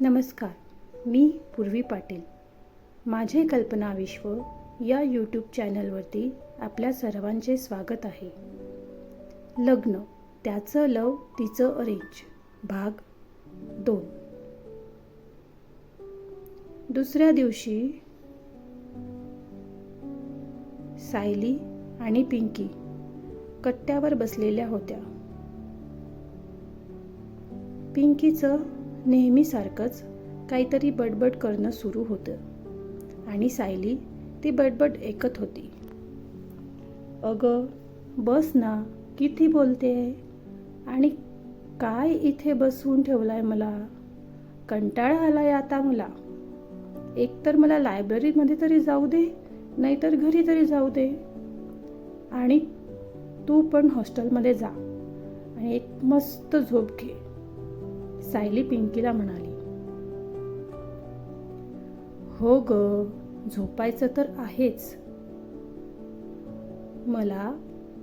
नमस्कार मी पूर्वी पाटील. माझे कल्पना विश्व या यूट्यूब चॅनलवरती आपल्या सर्वांचे स्वागत आहे. लग्न त्याचं लव तिचं अरेंज भाग दोन. दुसऱ्या दिवशी सायली आणि पिंकी कट्ट्यावर बसलेल्या होत्या. पिंकीचं नेहमीसारखंच काहीतरी बडबड करणं सुरू होतं. आणि सायली ती बडबड ऐकत होती. अगं बस ना किती बोलते? आणि काय इथे बसवून ठेवलाय मला? कंटाळा आलाय आता मला. एकतर मला लायब्ररीमध्ये तरी जाऊ दे नाहीतर घरी तरी जाऊ दे. आणि तू पण हॉस्टेलमध्ये जा. आणि एक मस्त झोप घे. सायली पिंकीला म्हणाली हो ग झोपायचं तर आहेच. मला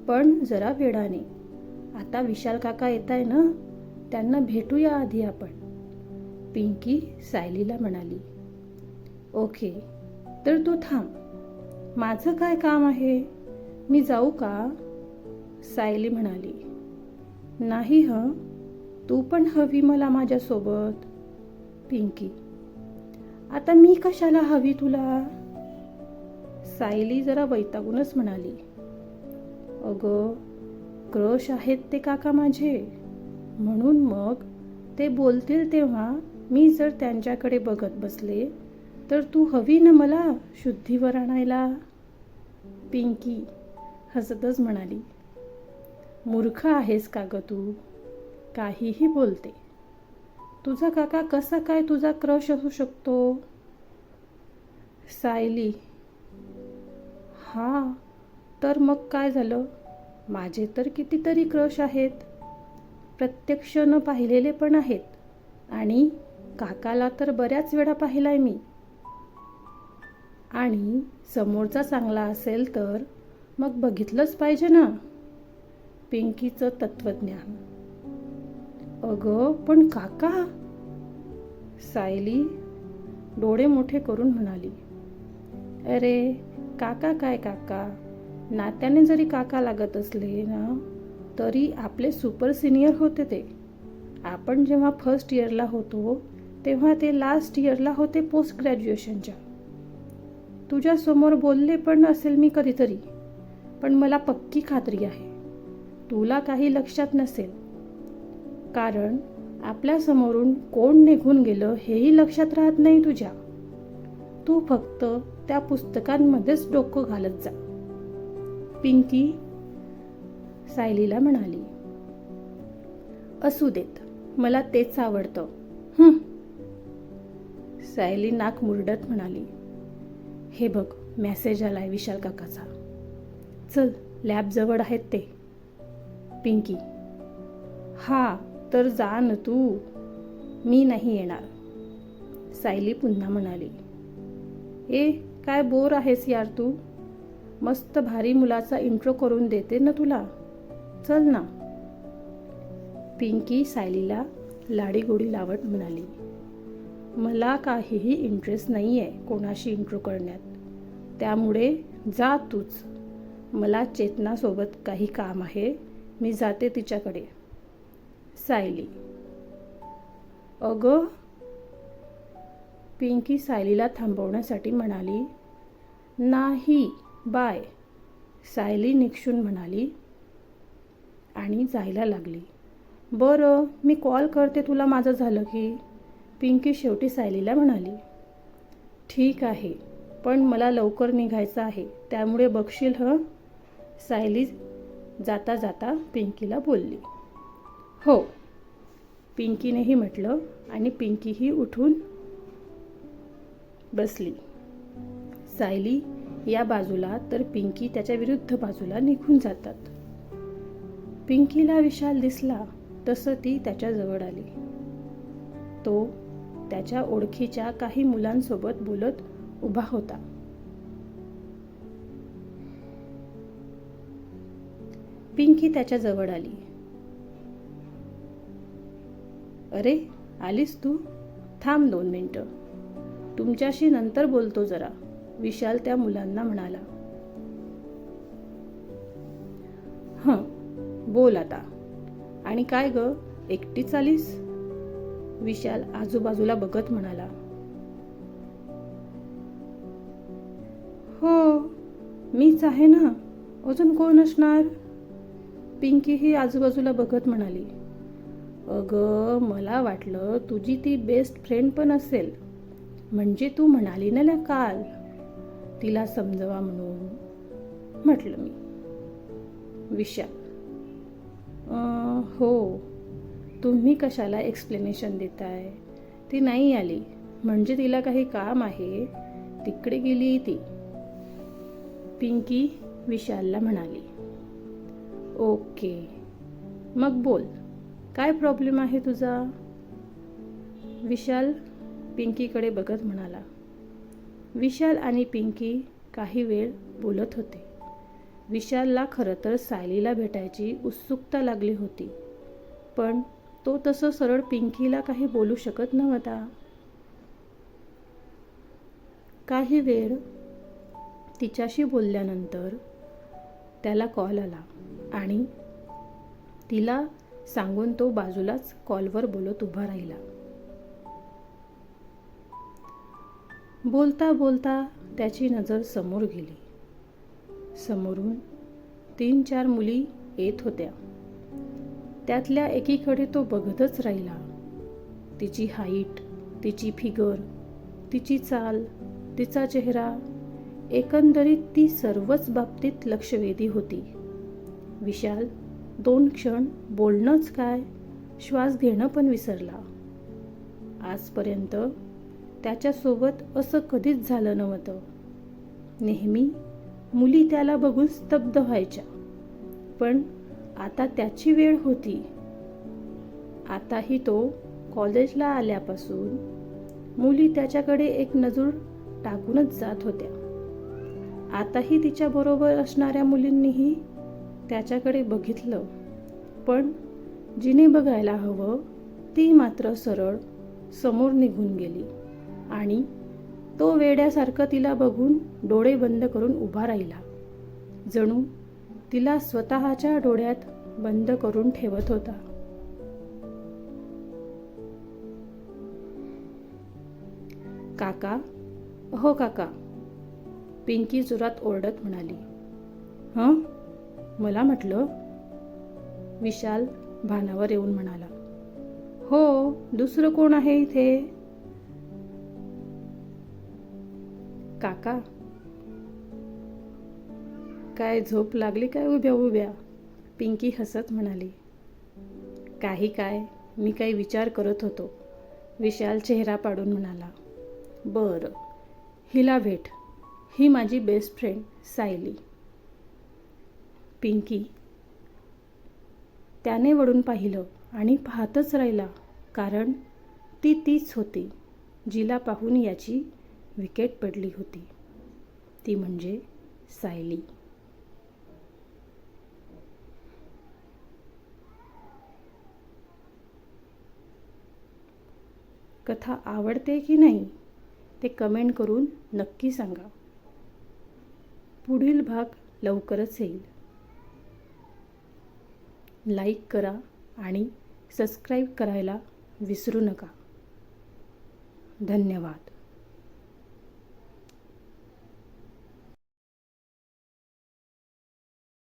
पण जरा वेळाने आता विशाल काका येत आहे ना त्यांना भेटूया आधी आपण. पिंकी सायलीला म्हणाली ओके तर तू थांब. माझं काय काम आहे? मी जाऊ का? सायली म्हणाली नाही हं. तू पण हवी मला माझ्यासोबत. पिंकी आता मी कशाला हवी तुला? सायली जरा वैतागूनच म्हणाली. अगं क्रश आहेत ते काका माझे. म्हणून मग ते बोलतील तेव्हा मी जर त्यांच्याकडे बघत बसले तर तू हवी ना मला शुद्धीवर आणायला? पिंकी हसतच म्हणाली. मूर्ख आहेस का ग तू? काहीही बोलते. तुझा काका कसा काय तुझा क्रश असू शकतो? सायली हा तर मग काय झालं? माझे तर कितीतरी क्रश आहेत. प्रत्यक्ष न पाहिलेले पण आहेत. आणि काकाला तर बऱ्याच वेळा पाहिलाय मी. आणि समोरचा चांगला असेल तर मग बघितलंच पाहिजे ना. पिंकीचं तत्वज्ञान अगं पण काका. सायली डोळे मोठे करून म्हणाली अरे काका काय काका? नात्याने जरी काका लागत असले ना तरी आपले सुपर सिनियर होते ते. आपण जेव्हा फर्स्ट इयरला होतो तेव्हा ते लास्ट इयरला होते पोस्ट ग्रॅज्युएशनच्या तुझ्यासमोर बोलले पण असेल मी कधीतरी पण मला पक्की खात्री आहे. तुला काही लक्षात नसेल कारण आपल्यासमोरून कोण निघून गेलं हेही लक्षात राहत नाही तुझ्या. तू फक्त त्या पुस्तकांमध्येच डोकं घालत जा. पिंकी सायलीला म्हणाली असू देत मला तेच आवडतं. सायली नाक मुरडत म्हणाली हे बघ मेसेज आलाय विशाल काकाचा. चल लॅब जवळ आहेत ते. पिंकी. हा तर जा न तू. मी नाही येणार. सायली पुन्हा म्हणाली. ए काय बोर आहेस यार तू? मस्त भारी मुलाचा इंट्रो करून देते ना तुला. चल ना. पिंकी सायलीला लाडीगोडी लावत म्हणाली. मला काहीही इंटरेस्ट नाही आहे कोणाशी इंट्रो करण्यात. त्यामुळे जा तूच. मला चेतनासोबत काही काम आहे. मी जाते तिच्याकडे. सायली. अगं पिंकी सायलीला थांबवण्यासाठी म्हणाली नाही बाय सायली निक्षून म्हणाली आणि जायला लागली. बरं मी कॉल करते तुला माझं झालं की पिंकी शेवटी सायलीला म्हणाली. ठीक आहे पण मला लवकर निघायचं आहे त्यामुळे बघशील हं? सायली जाता जाता पिंकीला बोलली. हो. पिंकीनेही म्हटलं आणि पिंकीही उठून बसली. सायली या बाजूला तर पिंकी त्याच्या विरुद्ध बाजूला निघून जातात. पिंकीला विशाल दिसला तसं ती त्याच्याजवळ आली. तो त्याच्या ओळखीच्या काही मुलांसोबत बोलत उभा होता. पिंकी त्याच्याजवळ आली. अरे आलीस तू? थांब दोन मिनटं. तुमच्याशी नंतर बोलतो जरा विशाल त्या मुलांना म्हणाला. हं बोल आता. आणि काय ग एकटीच आलीस? विशाल आजूबाजूला बघत म्हणाला. हो मीच आहे ना. अजून कोण असणार? पिंकी ही आजूबाजूला बघत म्हणाली. अगं मला वाटलं तुझी ती बेस्ट फ्रेंड पण असेल. म्हणजे तू म्हणाली ना ना काल. तिला समजवा म्हणून म्हटलं मी. विशाल. हो. तुम्ही कशाला एक्सप्लेनेशन देताय? ती नाही आली. म्हणजे तिला काही काम आहे? तिकडे गेली ती. पिंकी विशालला म्हणाली. ओके. मग बोल. काय प्रॉब्लेम आहे तुझा? विशाल पिंकीकडे बघत म्हणाला. विशाल आणि पिंकी काही वेळ बोलत होते. विशालला खरं तर सायलीला भेटायची उत्सुकता लागली होती. पण तो तसं सरळ पिंकीला काही बोलू शकत नव्हता. काही वेळ तिच्याशी बोलल्यानंतर त्याला कॉल आला आणि तिला सांगून तो बाजूलाच कॉलवर बोलत उभा राहिला. बोलता बोलता त्याची नजर समोर गेली. समोरून तीन चार मुली येत होत्या. त्यातल्या एकीकडे तो बघतच राहिला. तिची हाईट तिची फिगर तिची चाल तिचा चेहरा एकंदरीत ती सर्वच बाबतीत लक्षवेधी होती. विशाल दोन क्षण बोलणंच काय? श्वास घेणं पण विसरला. आजपर्यंत त्याच्यासोबत असं कधीच झालं नव्हतं. नेहमी मुली त्याला बघून स्तब्ध व्हायच्या. पण आता त्याची वेळ होती. आताही तो कॉलेजला आल्यापासून मुली त्याच्याकडे एक नजर टाकूनच जात होत्या. आताही तिच्याबरोबर असणाऱ्या मुलींनीही त्याच्याकडे बघितलं. पण जिने बघायला हवं ती मात्र सरळ समोर निघून गेली आणि तो वेड्यासारखं तिला बघून डोळे बंद करून उभा राहिला. जणू तिला स्वतःच्या डोळ्यात बंद करून ठेवत होता. काका हो काका पिंकी जोरात ओरडत म्हणाली. हं? मला म्हटलं विशाल भानावर येऊन म्हणाला हो दुसरं कोण आहे इथे? काका. काय झोप लागली काय उभ्या उभ्या? पिंकी हसत म्हणाली. काही काय मी काही विचार करत होतो. विशाल चेहरा पाडून म्हणाला बरं हिला भेट. ही माझी बेस्ट फ्रेंड सायली. पिंकी. त्याने वळून पाहिलं आणि पाहतच राहिला कारण ती तीच होती जिला पाहून याची विकेट पडली होती. ती म्हणजे सायली. कथा आवडते की नाही ते कमेंट करून नक्की सांगा. पुढील भाग लवकरच येईल. लाईक करा आणि सबस्क्राईब करायला विसरू नका. धन्यवाद.